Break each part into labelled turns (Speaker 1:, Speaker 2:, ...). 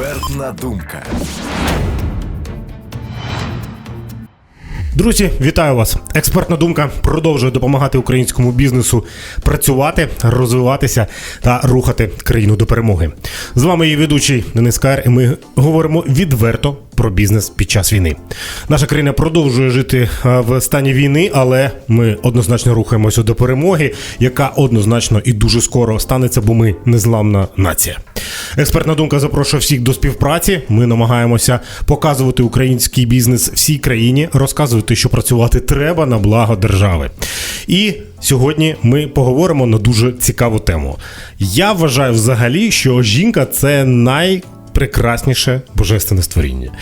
Speaker 1: Експертна думка.
Speaker 2: Друзі, вітаю вас! Експертна думка продовжує допомагати українському бізнесу працювати, розвиватися та рухати країну до перемоги. З вами є ведучий Денис Кар, і ми говоримо відверто про бізнес під час війни. Наша країна продовжує жити в стані війни, але ми однозначно рухаємося до перемоги, яка однозначно і дуже скоро станеться, бо ми незламна нація. Експертна думка запрошує всіх до співпраці. Ми намагаємося показувати український бізнес всій країні, розказувати, що працювати треба на благо держави. І сьогодні ми поговоримо на дуже цікаву тему. Я вважаю взагалі, що жінка це най прекрасніше божественне створіння.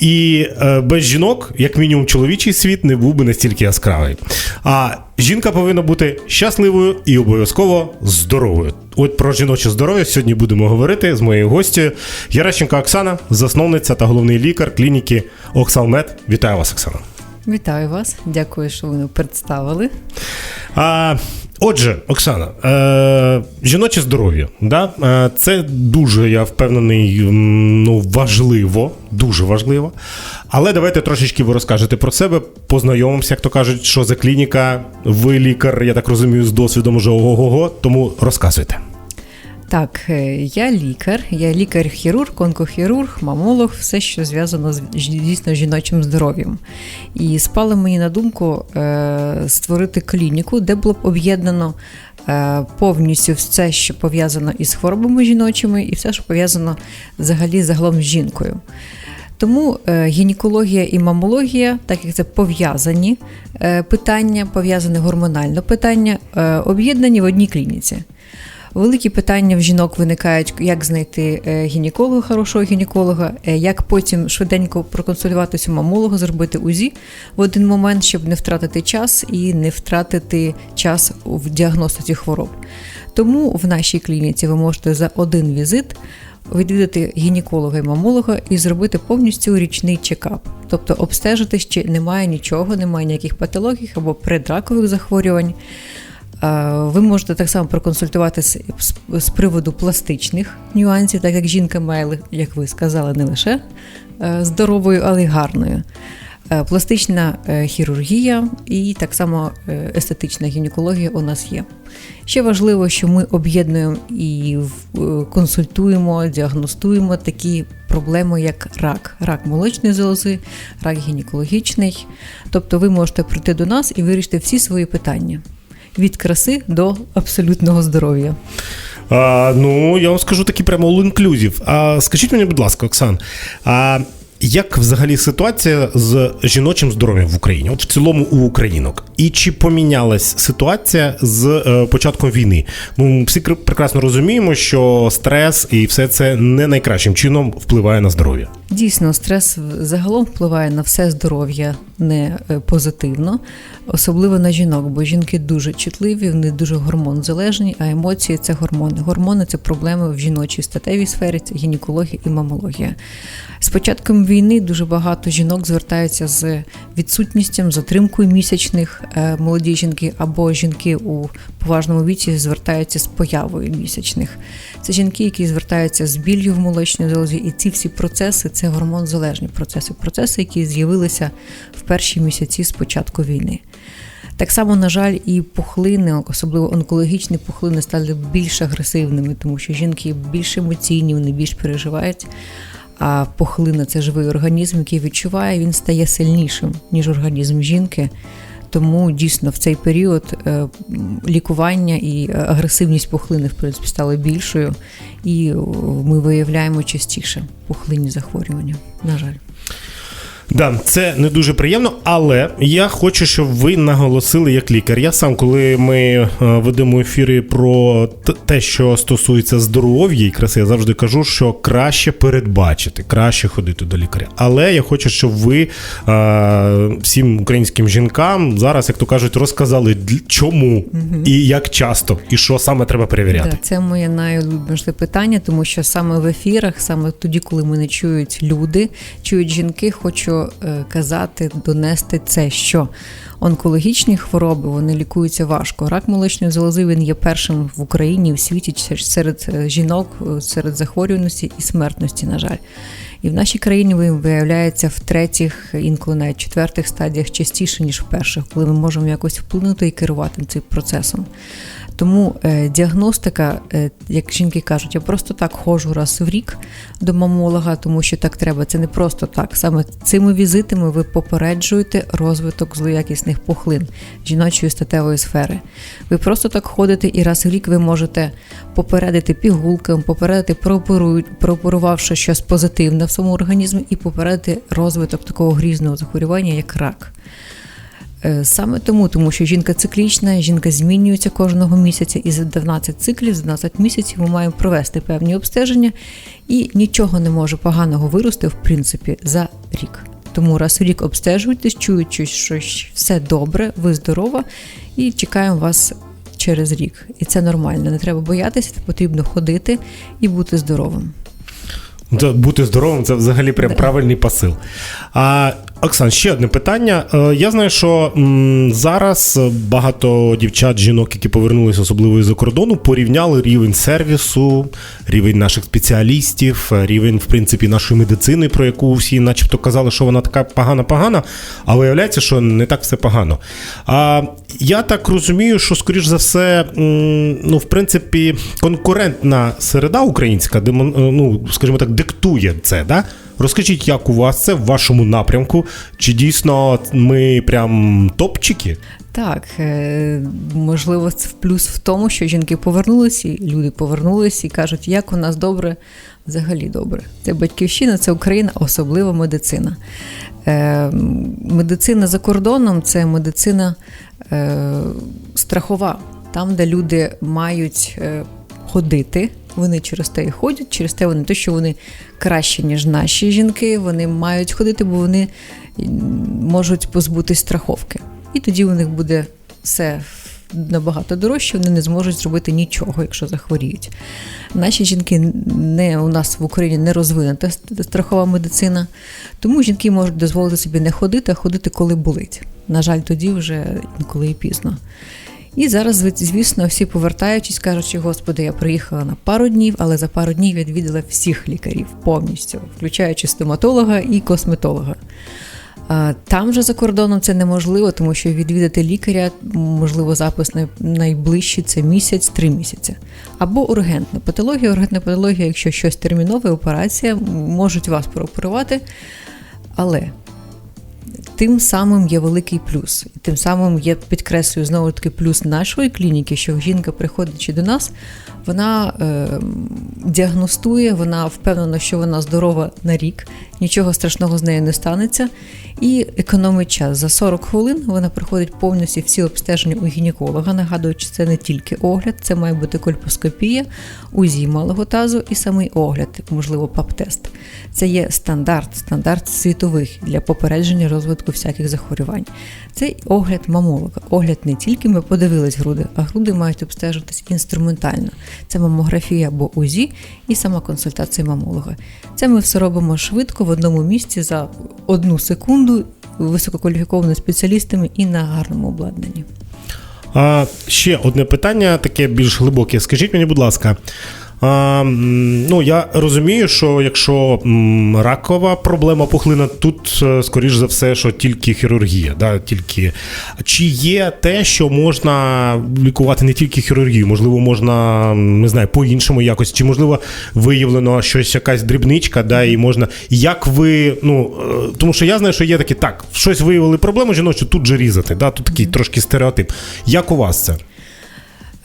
Speaker 2: І е, без жінок, як мінімум, чоловічий світ не був би настільки яскравий. А жінка повинна бути щасливою і обов'язково здоровою. От про жіноче здоров'я сьогодні будемо говорити з моєю гостю Яращенко Оксана, засновниця та головний лікар клініки Оксалмед. Вітаю вас, Оксана.
Speaker 3: Вітаю вас, дякую, що ви представили.
Speaker 2: А, отже, Оксана, е, жіноче здоров'я. Да? Е, це дуже, я впевнений, ну, важливо, дуже важливо. Але давайте трошечки ви розкажете про себе, познайомимося, як то кажуть, що за клініка, ви лікар, я так розумію, з досвідом уже ого-го, тому розказуйте.
Speaker 3: Так, е, я лікар, я лікар-хірург, онкохірург, мамолог, все, що зв'язано з дійсно жіночим здоров'ям. І спало мені на думку е, створити клініку, де було б об'єднано е, повністю все, що пов'язано із хворобами жіночими, і все, що пов'язано взагалі загалом з жінкою. Тому гінекологія і мамологія, так як це пов'язані питання, пов'язане гормонально питання, об'єднані в одній клініці. Великі питання в жінок виникають, як знайти е, гінеколога, хорошого гінеколога, е, як потім швиденько проконсультуватися мамолога, зробити УЗІ в один момент, щоб не втратити час і не втратити час в діагностиці хвороб. Тому в нашій клініці ви можете за один візит відвідати гінеколога і мамолога і зробити повністю річний чекап, тобто обстежити, чи немає нічого, немає ніяких патологій або предракових захворювань. Ви можете так само проконсультуватися з, приводу пластичних нюансів, так як жінка має, як ви сказали, не лише е, здоровою, але й гарною. Е, Пластична е, хірургія і так само естетична гінекологія у нас є. Ще важливо, що ми об'єднуємо і консультуємо, діагностуємо такі проблеми, як рак, рак молочної залози, рак гінекологічний. Тобто ви можете прийти до нас і вирішити всі свої питання від краси до абсолютного здоров'я.
Speaker 2: А, ну, я вам скажу такі прямо all-inclusive. А скажіть мені, будь ласка, Оксан, а як взагалі ситуація з жіночим здоров'ям в Україні? От в цілому у українок. І чи помінялась ситуація з е, початком війни? Ну, всі кр- прекрасно розуміємо, що стрес і все це не найкращим чином впливає на здоров'я.
Speaker 3: Дійсно, стрес загалом впливає на все здоров'я не е, позитивно, особливо на жінок, бо жінки дуже чутливі, вони дуже гормонзалежні, а емоції це гормони. Гормони це проблеми в жіночій статевій сфері, це гінекологія і мамологія. З початком війни дуже багато жінок звертаються з відсутністю, затримкою місячних е, молоді жінки, або жінки у поважному віці звертаються з появою місячних. Це жінки, які звертаються з біллю в молочній залозі, і ці всі процеси це гормонзалежні процеси, процеси, які з'явилися в перші місяці з початку війни. Так само, на жаль, і пухлини, особливо онкологічні пухлини, стали більш агресивними, тому що жінки більш емоційні, вони більш переживають. А пухлина це живий організм, який відчуває, він стає сильнішим, ніж організм жінки. Тому дійсно в цей період е, лікування і е, агресивність пухлини в принципі стали більшою, і ми виявляємо частіше пухлинні захворювання. На жаль.
Speaker 2: Да, це не дуже приємно, але я хочу, щоб ви наголосили як лікар. Я сам, коли ми е, ведемо ефіри про те, що стосується здоров'я і краси, я завжди кажу, що краще передбачити, краще ходити до лікаря. Але я хочу, щоб ви е, всім українським жінкам зараз, як то кажуть, розказали чому і як часто, і що саме треба перевіряти.
Speaker 3: Да, це моє найулюбленіше питання, тому що саме в ефірах, саме тоді, коли мене чують люди, чують жінки, хочу е, казати, донести це, що онкологічні хвороби вони лікуються важко. Рак молочної залози він є першим в Україні в світі серед е, жінок, е, серед захворюваності і смертності, на жаль. І в нашій країні він виявляється в третіх, інколи навіть четвертих стадіях частіше, ніж в перших, коли ми можемо якось вплинути і керувати цим процесом. Тому е, діагностика, е, як жінки кажуть, я просто так ходжу раз в рік до мамолога, тому що так треба. Це не просто так. Саме цими візитами ви попереджуєте розвиток злоякісних пухлин жіночої статевої сфери. Ви просто так ходите, і раз в рік ви можете попередити пігулками, попередити прооперувавши щось позитивне в своєму організмі, і попередити розвиток такого грізного захворювання, як рак. Е, Саме тому, тому що жінка циклічна, жінка змінюється кожного місяця, і за 12 циклів, за 12 місяців ми маємо провести певні обстеження, і нічого не може поганого вирости, в принципі, за рік. Тому раз в рік обстежуйтесь, чуючи, що все добре, ви здорова, і чекаємо вас через рік. І це нормально. Не треба боятися, потрібно ходити і бути здоровим.
Speaker 2: Бути здоровим це взагалі прям правильний посил. А Оксан, ще одне питання. Е, Я знаю, що зараз багато дівчат, жінок, які повернулися особливо із-за кордону, порівняли рівень сервісу, рівень наших спеціалістів, е, рівень, в принципі, нашої медицини, про яку всі, начебто, казали, що вона така погана-погана, а виявляється, що не так все погано. А я так розумію, що, скоріш за все, ну, в принципі, конкурентна середа українська, е, ну, скажімо так, диктує це. Да? Розкажіть, як у вас це в вашому напрямку? Чи дійсно ми прям топчики?
Speaker 3: Так, е, можливо, це в плюс в тому, що жінки повернулися, і люди повернулися і кажуть, як у нас добре, взагалі добре. Це батьківщина, це Україна, особлива медицина. Е, Медицина за кордоном це медицина е, страхова, там, де люди мають ходити. Вони через те і ходять, через те вони те, що вони кращі, ніж наші жінки, вони мають ходити, бо вони можуть позбутись страховки. І тоді у них буде все набагато дорожче, вони не зможуть зробити нічого, якщо захворіють. Наші жінки не у нас в Україні не розвинута страхова медицина, тому жінки можуть дозволити собі не ходити, а ходити, коли болить. На жаль, тоді вже інколи і пізно. І зараз, звісно, всі повертаючись, кажучи, господи, я приїхала на пару днів, але за пару днів відвідала всіх лікарів повністю, включаючи стоматолога і косметолога. Там же за кордоном це неможливо, тому що відвідати лікаря, можливо, запис най- найближчий це місяць, три місяці. Або ургентна патологія. Ургентна патологія, якщо щось термінове, операція, можуть вас прооперувати, але тим самим є великий плюс. І тим самим є, підкреслюю, знову таки плюс нашої клініки, що жінка, приходячи до нас, вона е, діагностує, вона впевнена, що вона здорова на рік, нічого страшного з нею не станеться, і економить час. За 40 хвилин вона проходить повністю всі обстеження у гінеколога. Нагадуючи, це не тільки огляд, це має бути кольпоскопія, УЗІ малого тазу і самий огляд, можливо, ПАП-тест. Це є стандарт, стандарт світових для попередження розвитку всяких захворювань. Це огляд мамолога. Огляд не тільки ми подивились груди, а груди мають обстежуватись інструментально. Це мамографія або УЗІ і сама консультація мамолога. Це ми все робимо швидко в одному місці за одну секунду висококваліфікованими спеціалістами і на гарному обладнанні.
Speaker 2: А, ще одне питання, таке більш глибоке. Скажіть мені, будь ласка. А, ну, я розумію, що якщо ракова проблема пухлина, тут, е, скоріш за все, що тільки хірургія. Да, тільки. Чи є те, що можна лікувати не тільки хірургію, можливо, можна не знаю, по-іншому якось, чи можливо виявлено щось, якась дрібничка, да, і можна. Як ви, ну, е, тому що я знаю, що є такі, так, щось виявили проблему жіночу, тут же різати. Да, тут такий трошки стереотип. Як у вас це?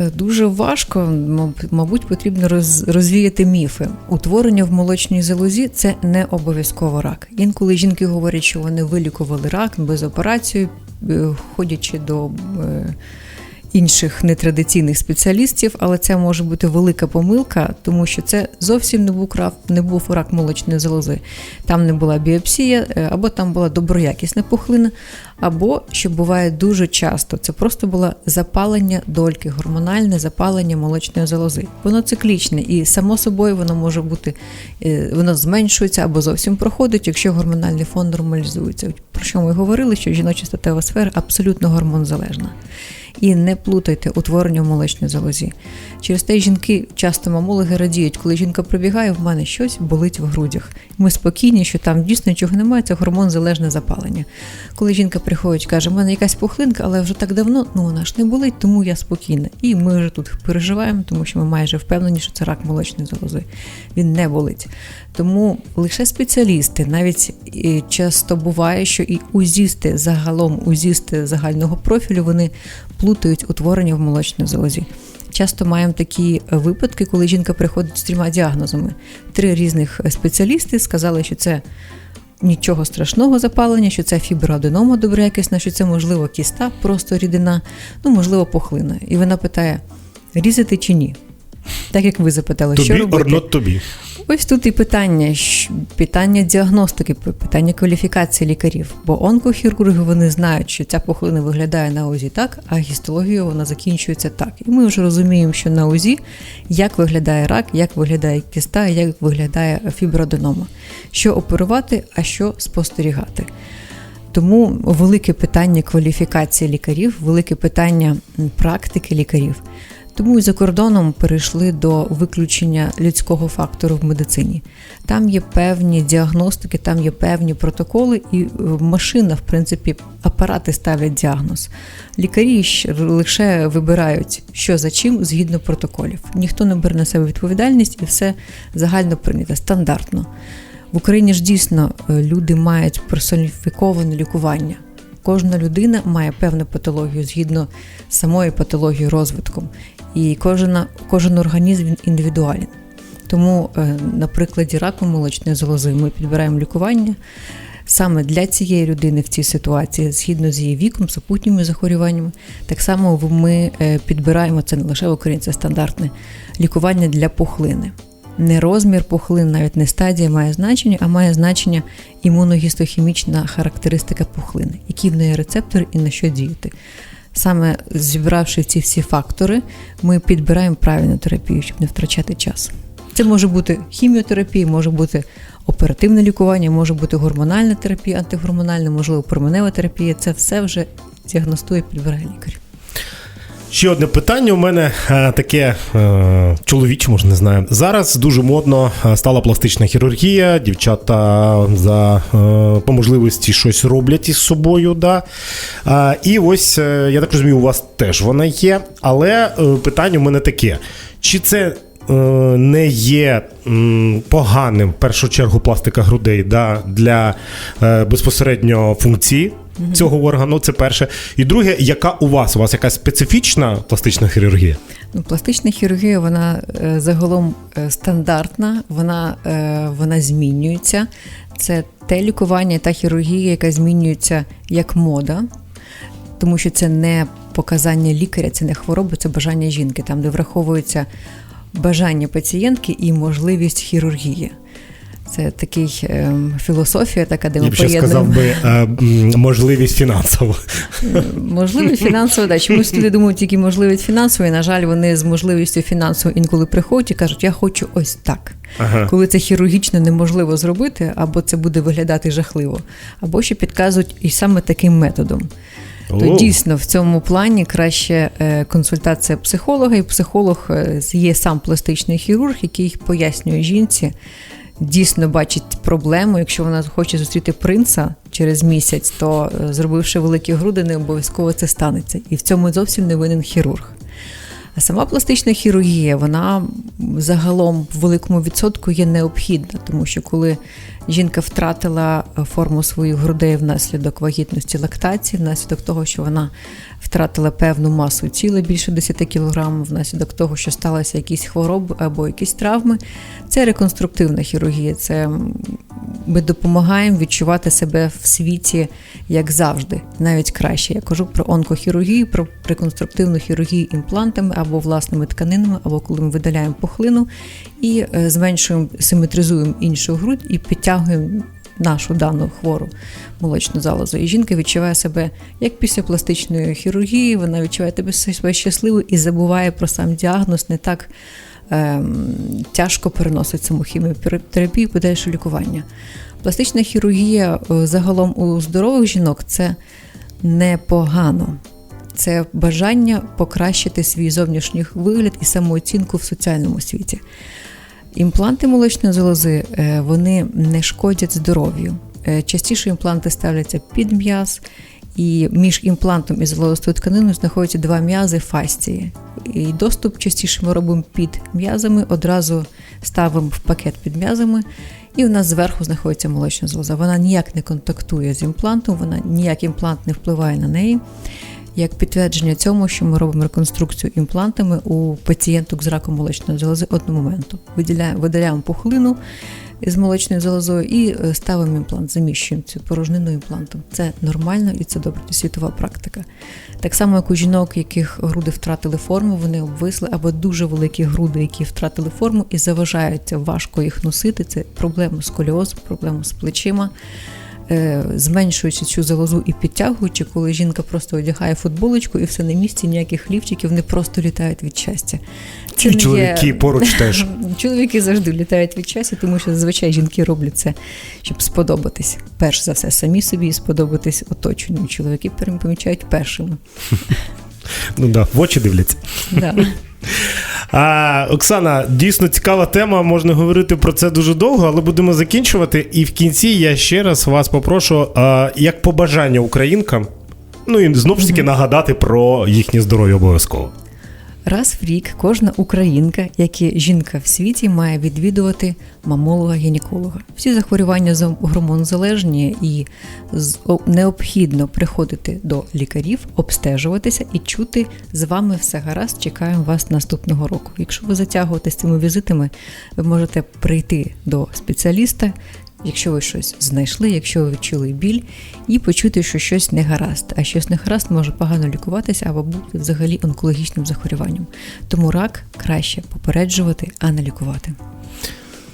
Speaker 3: Е, Дуже важко, маб- мабуть, потрібно роз- розвіяти міфи. Утворення в молочній залозі це не обов'язково рак. Інколи жінки говорять, що вони вилікували рак без операції, е, ходячи до е, інших нетрадиційних спеціалістів, але це може бути велика помилка, тому що це зовсім не був рак, не був рак молочної залози. Там не була біопсія, або там була доброякісна пухлина, або що буває дуже часто, це просто було запалення дольки, гормональне запалення молочної залози. Воно циклічне і само собою воно може бути, е, воно зменшується або зовсім проходить, якщо гормональний фон нормалізується. Про що ми говорили, що жіноча статева сфера абсолютно гормонзалежна. І не плутайте утворення в молочній залозі. Через те жінки часто мамологи радіють, коли жінка прибігає, в мене щось болить в грудях. Ми спокійні, що там дійсно нічого немає, це гормон залежне запалення. Коли жінка приходить, каже, в мене якась пухлинка, але вже так давно, ну вона ж не болить, тому я спокійна. І ми вже тут переживаємо, тому що ми майже впевнені, що це рак молочної залози. Він не болить. Тому лише спеціалісти, навіть часто буває, що і узісти загалом, узісти загального профілю, вони плутають утворення в молочній залозі. Часто маємо такі випадки, коли жінка приходить з трьома діагнозами. Три різних спеціалісти сказали, що це нічого страшного запалення, що це фіброаденома доброякісна, що це можливо кіста, просто рідина, ну можливо, пухлина. І вона питає: різати чи ні? Так як ви запитали, що
Speaker 2: Тобі
Speaker 3: робити?
Speaker 2: or not тобі.
Speaker 3: Ось тут і питання, питання діагностики, питання кваліфікації лікарів. Бо онкохірурги вони знають, що ця пухлина виглядає на УЗІ так, а гістологію вона закінчується так. І ми вже розуміємо, що на УЗІ як виглядає рак, як виглядає кіста, як виглядає фіброаденома. Що оперувати, а що спостерігати. Тому велике питання кваліфікації лікарів, велике питання практики лікарів. Тому і за кордоном перейшли до виключення людського фактору в медицині. Там є певні діагностики, там є певні протоколи, і е, машина, в принципі, апарати ставлять діагноз. Лікарі лише вибирають, що за чим згідно протоколів. Ніхто не бере на себе відповідальність і все загально прийнято, стандартно. В Україні ж дійсно е, люди мають персоніфіковане лікування. Кожна людина має певну патологію згідно з самою патологією розвитком, і кожна, кожен організм він індивідуален. Тому е, на прикладі раку молочної залози ми підбираємо лікування саме для цієї людини в цій ситуації, згідно з її віком, супутніми захворюваннями. Так само ми е, підбираємо це не лише в Україні, це стандартне лікування для пухлини. Не розмір пухлин, навіть не стадія має значення, а має значення імуногістохімічна характеристика пухлини, які в неї рецептори і на що діяти. Саме зібравши ці всі фактори, ми підбираємо правильну терапію, щоб не втрачати час. Це може бути хіміотерапія, може бути оперативне лікування, може бути гормональна терапія, антигормональна, можливо, променева терапія. Це все вже діагностує, підбирає лікар.
Speaker 2: Ще одне питання у мене е, таке е, чоловіче, може, не знаю. Зараз дуже модно е, стала пластична хірургія. Дівчата за по можливості щось роблять із собою. Да? І ось я так розумію, у вас теж вона є. Але питання у мене таке: чи це не є поганим в першу чергу пластика грудей да, для безпосередньо функції цього органу? Це перше. І друге, яка у вас? У вас якась специфічна пластична хірургія?
Speaker 3: Ну, пластична хірургія вона е, загалом е, стандартна, вона, е, вона змінюється. Це те лікування, та хірургія, яка змінюється як мода, тому що це не показання лікаря, це не хвороба, це бажання жінки, там, де враховується бажання пацієнтки і можливість хірургії. Це такий е, філософія, така, де ми
Speaker 2: Я б ще сказав би е, можливість фінансово.
Speaker 3: Можливість фінансово, да. Чомусь люди думають тільки можливість фінансово, і, на жаль, вони з можливістю фінансово інколи приходять і кажуть, я хочу ось так.
Speaker 2: Ага.
Speaker 3: Коли це хірургічно неможливо зробити, або це буде виглядати жахливо, або ще підказують і саме таким методом. То дійсно в цьому плані краще е, консультація психолога, і психолог е, є сам пластичний хірург, який пояснює жінці, дійсно бачить проблему. Якщо вона хоче зустріти принца через місяць, то е, зробивши великі груди, не обов'язково це станеться. І в цьому зовсім не винен хірург. А сама пластична хірургія, вона загалом в великому відсотку є необхідна, тому що коли жінка втратила е, форму своїх грудей внаслідок вагітності лактації, внаслідок того, що вона втратила певну масу тіла більше 10 кг, внаслідок того, що сталися якісь хвороби або якісь травми, це реконструктивна хірургія. Це ми допомагаємо відчувати себе в світі як завжди, навіть краще. Я кажу про онкохірургію, про реконструктивну хірургію імплантами або власними тканинами, або коли ми видаляємо пухлину і е, зменшуємо, симетризуємо іншу грудь і підтягуємо нашу дану хвору молочну залозу. І жінка відчуває себе як після пластичної хірургії, вона відчуває себе щасливою і забуває про сам діагноз, не так ем, тяжко переносить саму хіміотерапію, подальше лікування. Пластична хірургія е, загалом у здорових жінок це непогано. Це бажання покращити свій зовнішній вигляд і самооцінку в соціальному світі. Імпланти молочної залози е, вони не шкодять здоров'ю. Е, Частіше імпланти ставляться під м'яз, і між імплантом і залозистою тканиною знаходяться два м'язи фасції. І доступ частіше ми робимо під м'язами, одразу ставимо в пакет під м'язами, і у нас зверху знаходиться молочна залоза. Вона ніяк не контактує з імплантом, вона ніяк імплант не впливає на неї. Як підтвердження цьому, що ми робимо реконструкцію імплантами у пацієнток з раком молочної залози одномоменту. Виділяємо, видаляємо пухлину з молочною залозою і е, ставимо імплант, заміщуємо цю порожнину імплантом. Це нормально і це добре, світова практика. Так само, як у жінок, яких груди втратили форму, вони обвисли, або дуже великі груди, які втратили форму і заважаються, важко їх носити. Це проблема сколіоз, проблема з плечима. Е, Зменшуючи цю залозу і підтягуючи, коли жінка просто одягає футболочку і все на місці, ніяких лівчиків, не просто літають від щастя. Це
Speaker 2: І
Speaker 3: чоловіки є-
Speaker 2: поруч теж.
Speaker 3: Чоловіки завжди літають від щастя, тому що зазвичай жінки роблять це, щоб сподобатись. Перш за все, самі собі і сподобатись оточенню. Чоловіки помічають першими.
Speaker 2: Ну да, в очі дивляться.
Speaker 3: Да.
Speaker 2: А, Оксана, дійсно цікава тема. Можна говорити про це дуже довго, але будемо закінчувати. І в кінці я ще раз вас попрошу, а, як побажання українкам, ну і знову ж таки нагадати про їхнє здоров'я обов'язково.
Speaker 3: Раз в рік кожна українка, як і жінка в світі, має відвідувати мамолога-гінеколога. Всі захворювання за- гормонозалежні і з- необхідно приходити до лікарів, обстежуватися і чути з вами все гаразд. Чекаємо вас наступного року. Якщо ви затягуєте з цими візитами, ви можете прийти до спеціаліста. Якщо ви щось знайшли, якщо ви відчули біль, і почути, що щось не гаразд, а щось не гаразд може погано лікуватися або бути взагалі онкологічним захворюванням. Тому рак краще попереджувати, а не лікувати.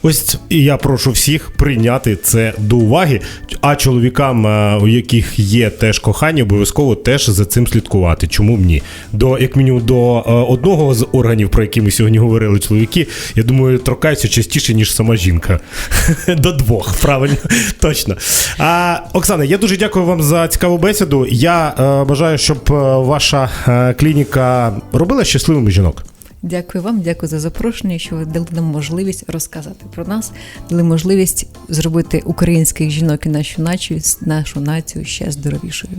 Speaker 2: Ось і я прошу всіх прийняти це до уваги. А чоловікам, е, у яких є теж кохання, обов'язково теж за цим слідкувати. Чому б ні? До як мінімум до е, одного з органів, про які ми сьогодні говорили, чоловіки, я думаю, торкаються частіше, ніж сама жінка. До двох, правильно, точно. А, Оксана, я дуже дякую вам за цікаву бесіду. Я е, бажаю, щоб ваша клініка робила щасливими жінок.
Speaker 3: Дякую вам, дякую за запрошення, що ви дали нам можливість розказати про нас, дали можливість зробити українських жінок і нашу націю, нашу націю ще здоровішою.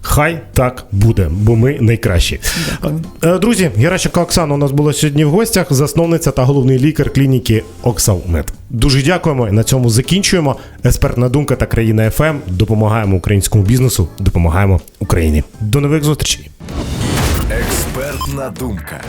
Speaker 2: Хай так буде, бо ми найкращі.
Speaker 3: Дякую.
Speaker 2: Е, Друзі, Геращенко Оксана у нас була сьогодні в гостях, засновниця та головний лікар клініки Оксалмед. Дуже дякуємо. На цьому закінчуємо. Експертна думка та країна ФМ. Допомагаємо українському бізнесу, допомагаємо Україні. До нових зустрічей.
Speaker 1: Експертна думка.